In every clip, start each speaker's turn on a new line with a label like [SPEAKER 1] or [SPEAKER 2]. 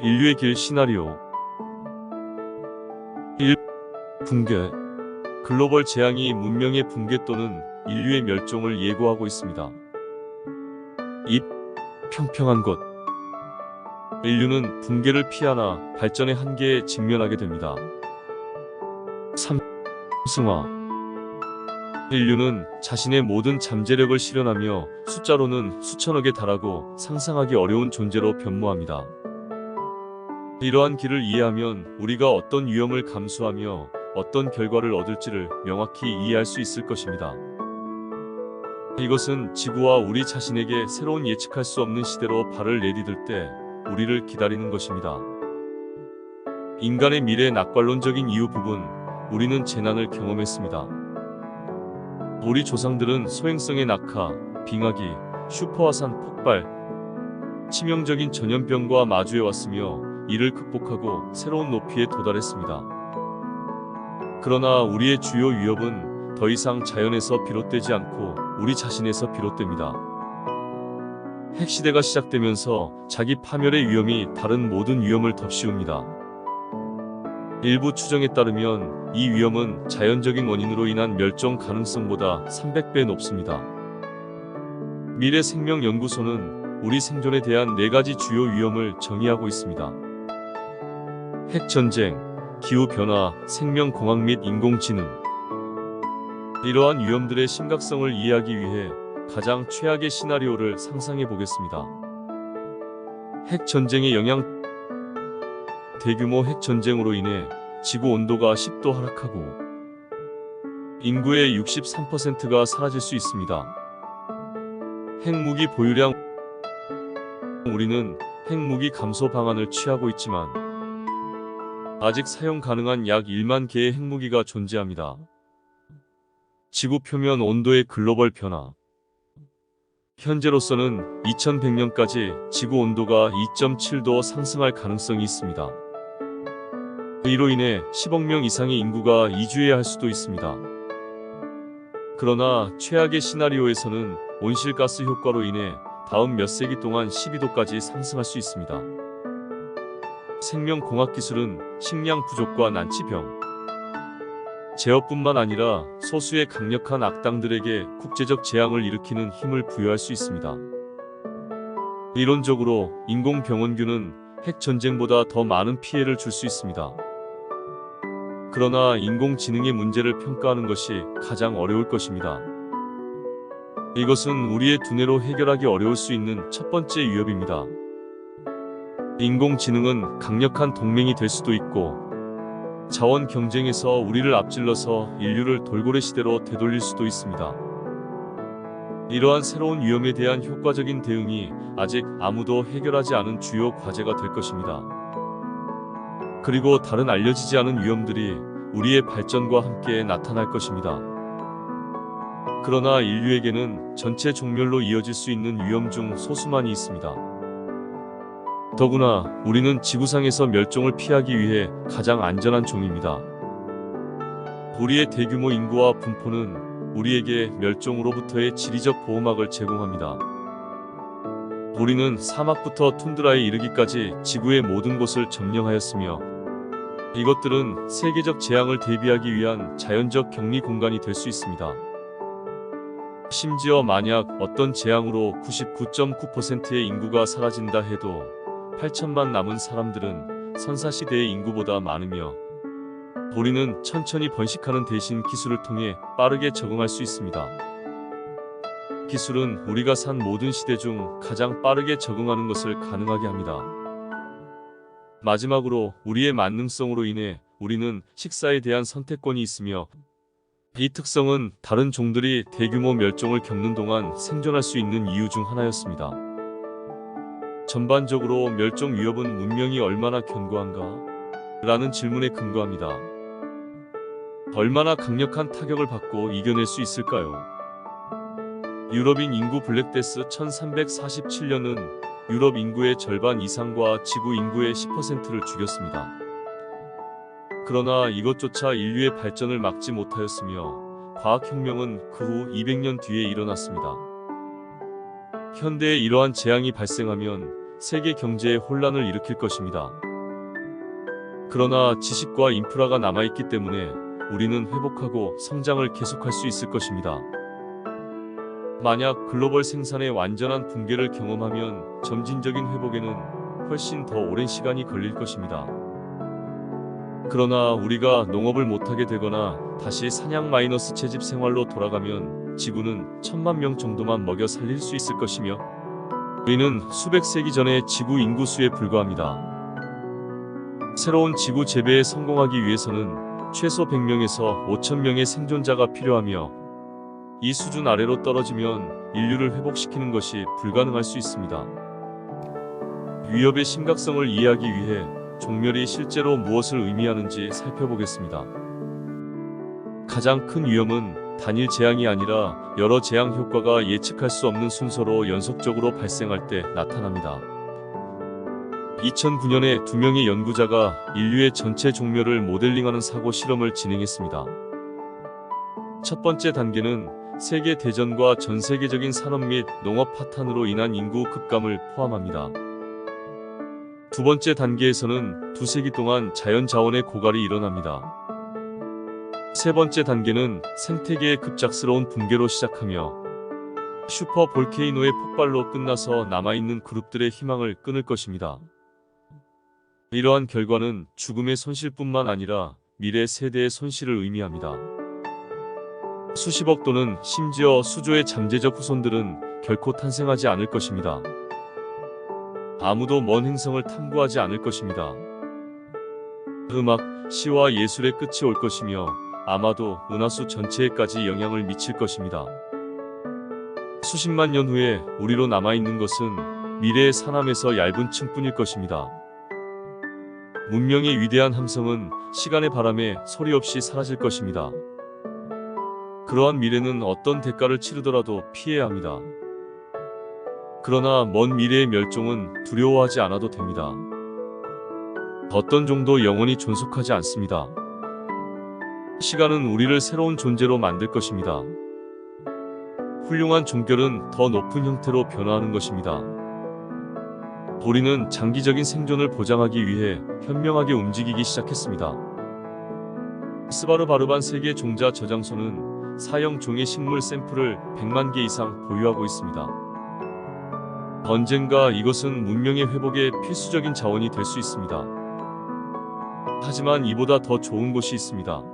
[SPEAKER 1] 인류의 길 시나리오 1. 붕괴 글로벌 재앙이 문명의 붕괴 또는 인류의 멸종을 예고하고 있습니다. 2. 평평한 곳 인류는 붕괴를 피하나 발전의 한계에 직면하게 됩니다. 3. 승화 인류는 자신의 모든 잠재력을 실현하며 숫자로는 수천억에 달하고 상상하기 어려운 존재로 변모합니다. 이러한 길을 이해하면 우리가 어떤 위험을 감수하며 어떤 결과를 얻을지를 명확히 이해할 수 있을 것입니다. 이것은 지구와 우리 자신에게 새로운 예측할 수 없는 시대로 발을 내디딜 때 우리를 기다리는 것입니다. 인간의 미래 낙관론적인 이유 부분, 우리는 재난을 경험했습니다. 우리 조상들은 소행성의 낙하, 빙하기, 슈퍼화산 폭발, 치명적인 전염병과 마주해 왔으며 이를 극복하고 새로운 높이에 도달했습니다. 그러나 우리의 주요 위협은 더 이상 자연에서 비롯되지 않고 우리 자신에서 비롯됩니다. 핵시대가 시작되면서 자기 파멸의 위험이 다른 모든 위험을 덮씌웁니다. 일부 추정에 따르면 이 위험은 자연적인 원인으로 인한 멸종 가능성보다 300배 높습니다. 미래 생명 연구소는 우리 생존에 대한 네 가지 주요 위험을 정의하고 있습니다. 핵 전쟁, 기후 변화, 생명 공학 및 인공지능. 이러한 위험들의 심각성을 이해하기 위해 가장 최악의 시나리오를 상상해 보겠습니다. 핵 전쟁의 영향 대규모 핵 전쟁으로 인해 지구 온도가 10도 하락하고 인구의 63%가 사라질 수 있습니다. 핵무기 보유량 우리는 핵무기 감소 방안을 취하고 있지만 아직 사용 가능한 약 1만 개의 핵무기가 존재합니다. 지구 표면 온도의 글로벌 변화 현재로서는 2100년까지 지구 온도가 2.7도 상승할 가능성이 있습니다. 이로 인해 10억 명 이상의 인구가 이주해야 할 수도 있습니다. 그러나 최악의 시나리오에서는 온실가스 효과로 인해 다음 몇 세기 동안 12도까지 상승할 수 있습니다. 생명공학 기술은 식량 부족과 난치병, 제어뿐만 아니라 소수의 강력한 악당들에게 국제적 재앙을 일으키는 힘을 부여할 수 있습니다. 이론적으로 인공병원균은 핵 전쟁보다 더 많은 피해를 줄 수 있습니다. 그러나 인공지능의 문제를 평가하는 것이 가장 어려울 것입니다. 이것은 우리의 두뇌로 해결하기 어려울 수 있는 첫 번째 위협입니다. 인공지능은 강력한 동맹이 될 수도 있고 자원 경쟁에서 우리를 앞질러서 인류를 돌고래 시대로 되돌릴 수도 있습니다. 이러한 새로운 위험에 대한 효과적인 대응이 아직 아무도 해결하지 않은 주요 과제가 될 것입니다. 그리고 다른 알려지지 않은 위험들이 우리의 발전과 함께 나타날 것입니다. 그러나 인류에게는 전체 종멸로 이어질 수 있는 위험 중 소수만이 있습니다. 더구나 우리는 지구상에서 멸종을 피하기 위해 가장 안전한 종입니다. 우리의 대규모 인구와 분포는 우리에게 멸종으로부터의 지리적 보호막을 제공합니다. 우리는 사막부터 툰드라에 이르기까지 지구의 모든 곳을 점령하였으며 이것들은 세계적 재앙을 대비하기 위한 자연적 격리 공간이 될 수 있습니다. 심지어 만약 어떤 재앙으로 99.9%의 인구가 사라진다 해도 8천만 남은 사람들은 선사시대의 인구보다 많으며 우리는 천천히 번식하는 대신 기술을 통해 빠르게 적응할 수 있습니다. 기술은 우리가 산 모든 시대 중 가장 빠르게 적응하는 것을 가능하게 합니다. 마지막으로 우리의 만능성으로 인해 우리는 식사에 대한 선택권이 있으며 이 특성은 다른 종들이 대규모 멸종을 겪는 동안 생존할 수 있는 이유 중 하나였습니다. 전반적으로 멸종 위협은 문명이 얼마나 견고한가? 라는 질문에 근거합니다. 얼마나 강력한 타격을 받고 이겨낼 수 있을까요? 유럽인 인구 블랙데스 1347년은 유럽 인구의 절반 이상과 지구 인구의 10%를 죽였습니다. 그러나 이것조차 인류의 발전을 막지 못하였으며 과학혁명은 그 후 200년 뒤에 일어났습니다. 현대에 이러한 재앙이 발생하면 세계 경제에 혼란을 일으킬 것입니다. 그러나 지식과 인프라가 남아있기 때문에 우리는 회복하고 성장을 계속할 수 있을 것입니다. 만약 글로벌 생산의 완전한 붕괴를 경험하면 점진적인 회복에는 훨씬 더 오랜 시간이 걸릴 것입니다. 그러나 우리가 농업을 못하게 되거나 다시 사냥 마이너스 채집 생활로 돌아가면 지구는 천만 명 정도만 먹여 살릴 수 있을 것이며 우리는 수백 세기 전의 지구 인구수에 불과합니다. 새로운 지구 재배에 성공하기 위해서는 최소 100명에서 5천명의 생존자가 필요하며 이 수준 아래로 떨어지면 인류를 회복시키는 것이 불가능할 수 있습니다. 위협의 심각성을 이해하기 위해 종멸이 실제로 무엇을 의미하는지 살펴보겠습니다. 가장 큰 위험은 단일 재앙이 아니라 여러 재앙 효과가 예측할 수 없는 순서로 연속적으로 발생할 때 나타납니다. 2009년에 두 명의 연구자가 인류의 전체 종멸을 모델링하는 사고 실험을 진행했습니다. 첫 번째 단계는 세계 대전과 전 세계적인 산업 및 농업 파탄으로 인한 인구 급감을 포함합니다. 두 번째 단계에서는 두 세기 동안 자연 자원의 고갈이 일어납니다. 세 번째 단계는 생태계의 급작스러운 붕괴로 시작하며 슈퍼 볼케이노의 폭발로 끝나서 남아있는 그룹들의 희망을 끊을 것입니다. 이러한 결과는 죽음의 손실뿐만 아니라 미래 세대의 손실을 의미합니다. 수십억 또는 심지어 수조의 잠재적 후손들은 결코 탄생하지 않을 것입니다. 아무도 먼 행성을 탐구하지 않을 것입니다. 음악, 시와 예술의 끝이 올 것이며 아마도 은하수 전체에까지 영향을 미칠 것입니다. 수십만 년 후에 우리로 남아있는 것은 미래의 사남에서 얇은 층뿐일 것입니다. 문명의 위대한 함성은 시간의 바람에 소리 없이 사라질 것입니다. 그러한 미래는 어떤 대가를 치르더라도 피해야 합니다. 그러나 먼 미래의 멸종은 두려워하지 않아도 됩니다. 어떤 종도 영원히 존속하지 않습니다. 시간은 우리를 새로운 존재로 만들 것입니다. 훌륭한 종결은 더 높은 형태로 변화하는 것입니다. 우리는 장기적인 생존을 보장하기 위해 현명하게 움직이기 시작했습니다. 스바르 바르반 세계 종자 저장소는 사형 종의 식물 샘플을 100만 개 이상 보유하고 있습니다. 언젠가 이것은 문명의 회복에 필수적인 자원이 될 수 있습니다. 하지만 이보다 더 좋은 곳이 있습니다.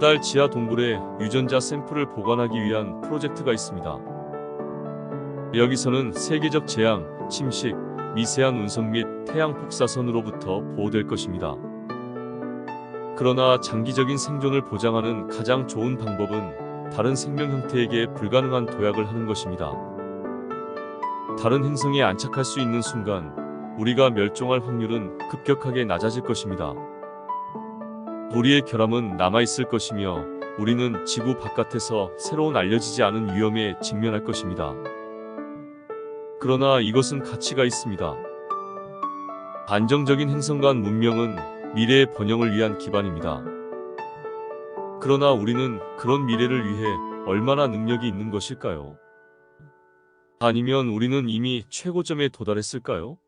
[SPEAKER 1] 달 지하 동굴에 유전자 샘플을 보관하기 위한 프로젝트가 있습니다. 여기서는 세계적 재앙, 침식, 미세한 운석 및 태양 폭사선으로부터 보호될 것입니다. 그러나 장기적인 생존을 보장하는 가장 좋은 방법은 다른 생명 형태에게 불가능한 도약을 하는 것입니다. 다른 행성에 안착할 수 있는 순간 우리가 멸종할 확률은 급격하게 낮아질 것입니다. 우리의 결함은 남아있을 것이며 우리는 지구 바깥에서 새로운 알려지지 않은 위험에 직면할 것입니다. 그러나 이것은 가치가 있습니다. 안정적인 행성 간 문명은 미래의 번영을 위한 기반입니다. 그러나 우리는 그런 미래를 위해 얼마나 능력이 있는 것일까요? 아니면 우리는 이미 최고점에 도달했을까요?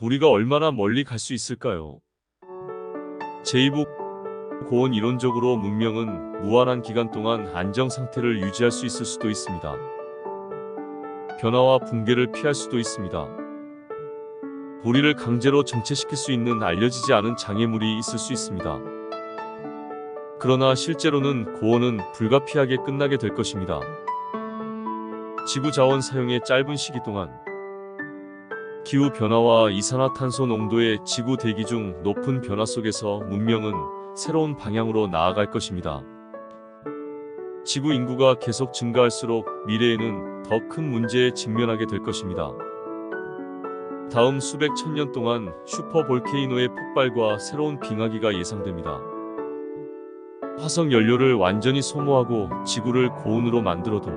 [SPEAKER 1] 우리가 얼마나 멀리 갈 수 있을까요? 제2부 고온 이론적으로 문명은 무한한 기간 동안 안정 상태를 유지할 수 있을 수도 있습니다. 변화와 붕괴를 피할 수도 있습니다. 우리를 강제로 정체시킬 수 있는 알려지지 않은 장애물이 있을 수 있습니다. 그러나 실제로는 고온은 불가피하게 끝나게 될 것입니다. 지구 자원 사용의 짧은 시기 동안 기후 변화와 이산화탄소 농도의 지구 대기 중 높은 변화 속에서 문명은 새로운 방향으로 나아갈 것입니다. 지구 인구가 계속 증가할수록 미래에는 더 큰 문제에 직면하게 될 것입니다. 다음 수백 천 년 동안 슈퍼 볼케이노의 폭발과 새로운 빙하기가 예상됩니다. 화석 연료를 완전히 소모하고 지구를 고온으로 만들어도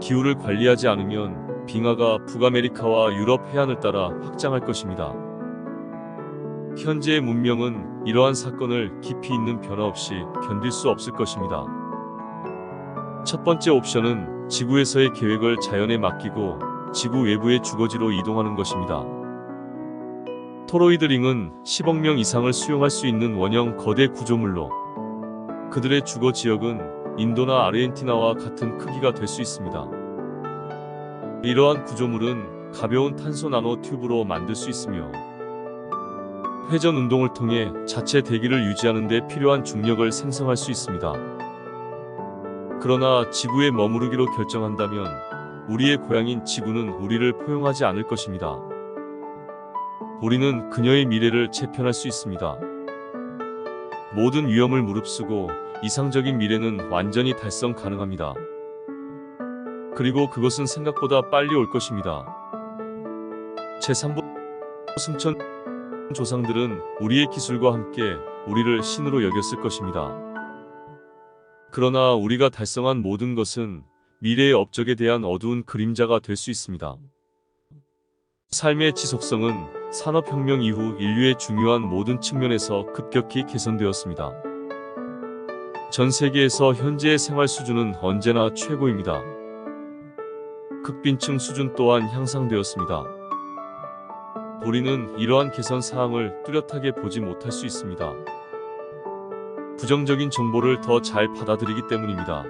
[SPEAKER 1] 기후를 관리하지 않으면 빙하가 북아메리카와 유럽 해안을 따라 확장할 것입니다. 현재의 문명은 이러한 사건을 깊이 있는 변화 없이 견딜 수 없을 것입니다. 첫 번째 옵션은 지구에서의 계획을 자연에 맡기고 지구 외부의 주거지로 이동하는 것입니다. 토로이드 링은 10억 명 이상을 수용할 수 있는 원형 거대 구조물로 그들의 주거 지역은 인도나 아르헨티나와 같은 크기가 될 수 있습니다. 이러한 구조물은 가벼운 탄소 나노 튜브로 만들 수 있으며 회전 운동을 통해 자체 대기를 유지하는 데 필요한 중력을 생성할 수 있습니다. 그러나 지구에 머무르기로 결정한다면 우리의 고향인 지구는 우리를 포용하지 않을 것입니다. 우리는 그녀의 미래를 재편할 수 있습니다. 모든 위험을 무릅쓰고 이상적인 미래는 완전히 달성 가능합니다. 그리고 그것은 생각보다 빨리 올 것입니다. 제3부 승천 조상들은 우리의 기술과 함께 우리를 신으로 여겼을 것입니다. 그러나 우리가 달성한 모든 것은 미래의 업적에 대한 어두운 그림자가 될 수 있습니다. 삶의 지속성은 산업혁명 이후 인류의 중요한 모든 측면에서 급격히 개선되었습니다. 전 세계에서 현재의 생활 수준은 언제나 최고입니다. 극빈층 수준 또한 향상되었습니다. 우리는 이러한 개선 사항을 뚜렷하게 보지 못할 수 있습니다. 부정적인 정보를 더 잘 받아들이기 때문입니다.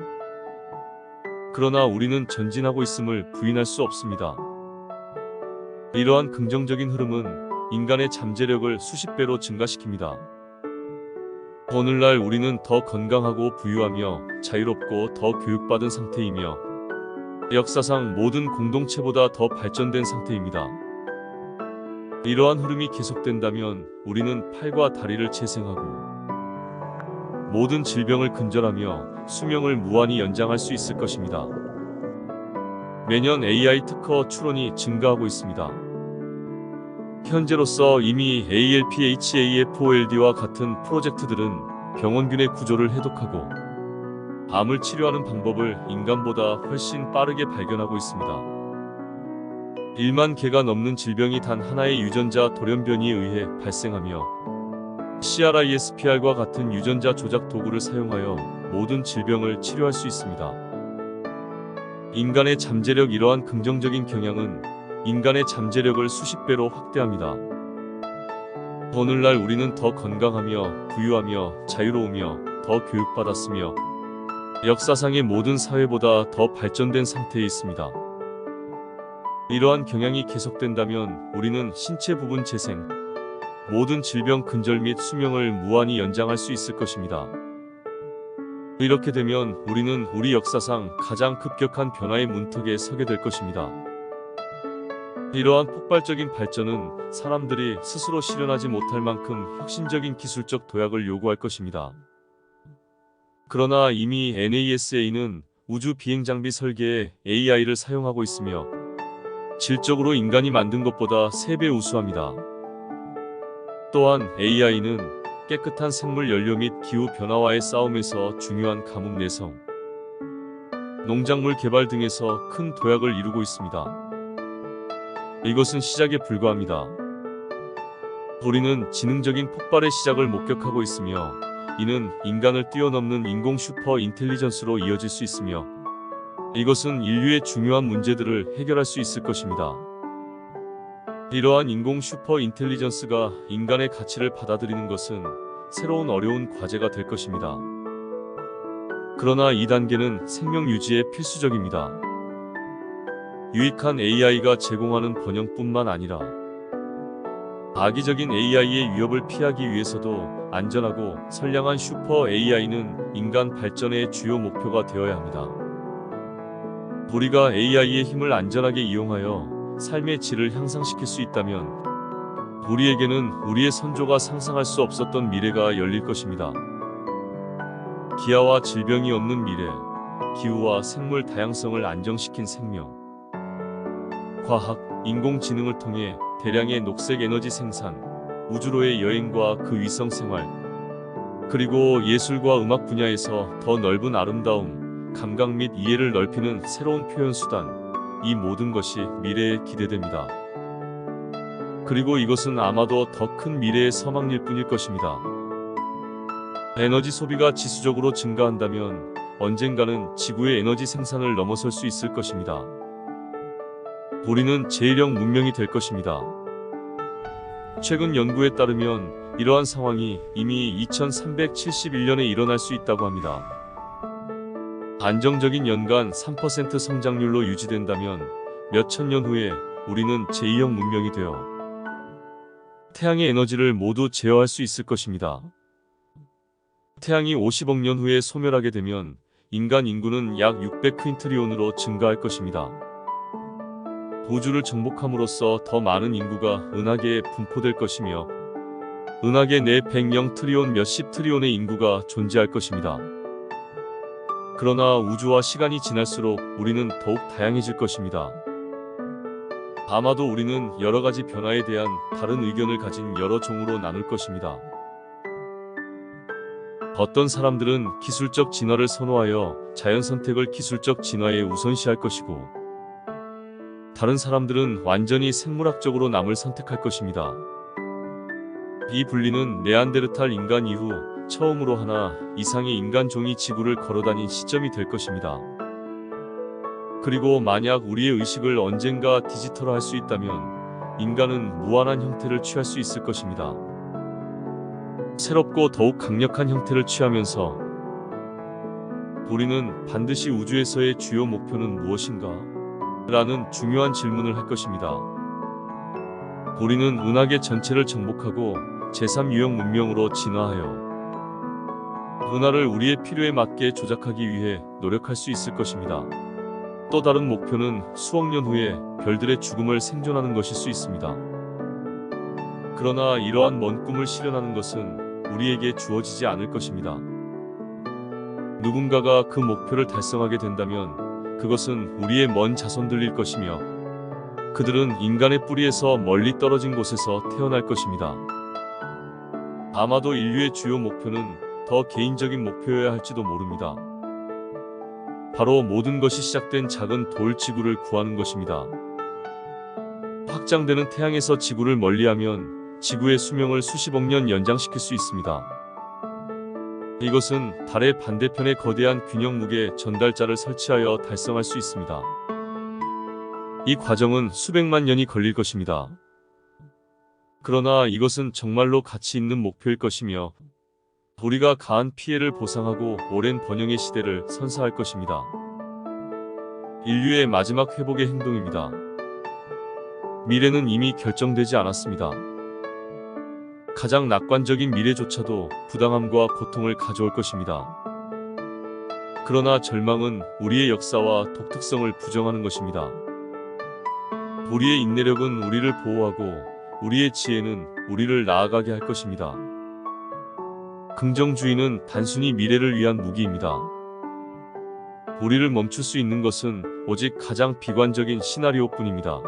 [SPEAKER 1] 그러나 우리는 전진하고 있음을 부인할 수 없습니다. 이러한 긍정적인 흐름은 인간의 잠재력을 수십 배로 증가시킵니다. 오늘날 우리는 더 건강하고 부유하며 자유롭고 더 교육받은 상태이며 역사상 모든 공동체보다 더 발전된 상태입니다. 이러한 흐름이 계속된다면 우리는 팔과 다리를 재생하고 모든 질병을 근절하며 수명을 무한히 연장할 수 있을 것입니다. 매년 AI 특허 출원이 증가하고 있습니다. 현재로서 이미 ALPHAFOLD와 같은 프로젝트들은 병원균의 구조를 해독하고 암을 치료하는 방법을 인간보다 훨씬 빠르게 발견하고 있습니다. 1만 개가 넘는 질병이 단 하나의 유전자 돌연변이에 의해 발생하며 CRISPR과 같은 유전자 조작 도구를 사용하여 모든 질병을 치료할 수 있습니다. 인간의 잠재력 이러한 긍정적인 경향은 인간의 잠재력을 수십 배로 확대합니다. 오늘날 우리는 더 건강하며 부유하며 자유로우며 더 교육받았으며 역사상의 모든 사회보다 더 발전된 상태에 있습니다. 이러한 경향이 계속된다면 우리는 신체 부분 재생, 모든 질병 근절 및 수명을 무한히 연장할 수 있을 것입니다. 이렇게 되면 우리는 우리 역사상 가장 급격한 변화의 문턱에 서게 될 것입니다. 이러한 폭발적인 발전은 사람들이 스스로 실현하지 못할 만큼 혁신적인 기술적 도약을 요구할 것입니다. 그러나 이미 NASA는 우주 비행 장비 설계에 AI를 사용하고 있으며 질적으로 인간이 만든 것보다 3배 우수합니다. 또한 AI는 깨끗한 생물 연료 및 기후 변화와의 싸움에서 중요한 가뭄 내성, 농작물 개발 등에서 큰 도약을 이루고 있습니다. 이것은 시작에 불과합니다. 우리는 지능적인 폭발의 시작을 목격하고 있으며 이는 인간을 뛰어넘는 인공 슈퍼 인텔리전스로 이어질 수 있으며 이것은 인류의 중요한 문제들을 해결할 수 있을 것입니다. 이러한 인공 슈퍼 인텔리전스가 인간의 가치를 받아들이는 것은 새로운 어려운 과제가 될 것입니다. 그러나 이 단계는 생명 유지에 필수적입니다. 유익한 AI가 제공하는 번영뿐만 아니라 악의적인 AI의 위협을 피하기 위해서도 안전하고 선량한 슈퍼 AI는 인간 발전의 주요 목표가 되어야 합니다. 우리가 AI의 힘을 안전하게 이용하여 삶의 질을 향상시킬 수 있다면 우리에게는 우리의 선조가 상상할 수 없었던 미래가 열릴 것입니다. 기아와 질병이 없는 미래, 기후와 생물 다양성을 안정시킨 생명, 과학, 인공지능을 통해 대량의 녹색 에너지 생산, 우주로의 여행과 그 위성 생활, 그리고 예술과 음악 분야에서 더 넓은 아름다움, 감각 및 이해를 넓히는 새로운 표현 수단, 이 모든 것이 미래에 기대됩니다. 그리고 이것은 아마도 더 큰 미래의 서막일 뿐일 것입니다. 에너지 소비가 지수적으로 증가한다면 언젠가는 지구의 에너지 생산을 넘어설 수 있을 것입니다. 우리는 제1형 문명이 될 것입니다. 최근 연구에 따르면 이러한 상황이 이미 2371년에 일어날 수 있다고 합니다. 안정적인 연간 3% 성장률로 유지된다면 몇천 년 후에 우리는 제2형 문명이 되어 태양의 에너지를 모두 제어할 수 있을 것입니다. 태양이 50억 년 후에 소멸하게 되면 인간 인구는 약 600퀸트리온으로 증가할 것입니다. 우주를 정복함으로써 더 많은 인구가 은하계에 분포될 것이며 은하계 내 100영 트리온 몇십 트리온의 인구가 존재할 것입니다. 그러나 우주와 시간이 지날수록 우리는 더욱 다양해질 것입니다. 아마도 우리는 여러 가지 변화에 대한 다른 의견을 가진 여러 종으로 나눌 것입니다. 어떤 사람들은 기술적 진화를 선호하여 자연 선택을 기술적 진화에 우선시할 것이고, 다른 사람들은 완전히 생물학적으로 남을 선택할 것입니다. 이 분리는 네안데르탈 인간 이후 처음으로 하나 이상의 인간 종이 지구를 걸어다닌 시점이 될 것입니다. 그리고 만약 우리의 의식을 언젠가 디지털화할 수 있다면 인간은 무한한 형태를 취할 수 있을 것입니다. 새롭고 더욱 강력한 형태를 취하면서 우리는 반드시 우주에서의 주요 목표는 무엇인가? 라는 중요한 질문을 할 것입니다. 우리는 은하계 전체를 정복하고 제3유형 문명으로 진화하여 은하를 우리의 필요에 맞게 조작하기 위해 노력할 수 있을 것입니다. 또 다른 목표는 수억 년 후에 별들의 죽음을 생존하는 것일 수 있습니다. 그러나 이러한 먼 꿈을 실현하는 것은 우리에게 주어지지 않을 것입니다. 누군가가 그 목표를 달성하게 된다면 그것은 우리의 먼 자손들일 것이며 그들은 인간의 뿌리에서 멀리 떨어진 곳에서 태어날 것입니다. 아마도 인류의 주요 목표는 더 개인적인 목표여야 할지도 모릅니다. 바로 모든 것이 시작된 작은 돌 지구를 구하는 것입니다. 확장되는 태양에서 지구를 멀리하면 지구의 수명을 수십억 년 연장시킬 수 있습니다. 이것은 달의 반대편에 거대한 균형 무게 전달자를 설치하여 달성할 수 있습니다. 이 과정은 수백만 년이 걸릴 것입니다. 그러나 이것은 정말로 가치 있는 목표일 것이며 우리가 가한 피해를 보상하고 오랜 번영의 시대를 선사할 것입니다. 인류의 마지막 회복의 행동입니다. 미래는 이미 결정되지 않았습니다. 가장 낙관적인 미래조차도 부당함과 고통을 가져올 것입니다. 그러나 절망은 우리의 역사와 독특성을 부정하는 것입니다. 우리의 인내력은 우리를 보호하고 우리의 지혜는 우리를 나아가게 할 것입니다. 긍정주의는 단순히 미래를 위한 무기입니다. 우리를 멈출 수 있는 것은 오직 가장 비관적인 시나리오뿐입니다.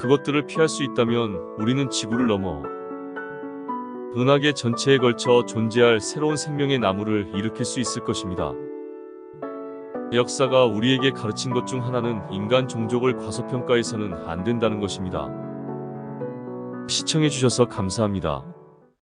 [SPEAKER 1] 그것들을 피할 수 있다면 우리는 지구를 넘어 은하계 전체에 걸쳐 존재할 새로운 생명의 나무를 일으킬 수 있을 것입니다. 역사가 우리에게 가르친 것 중 하나는 인간 종족을 과소평가해서는 안 된다는 것입니다. 시청해주셔서 감사합니다.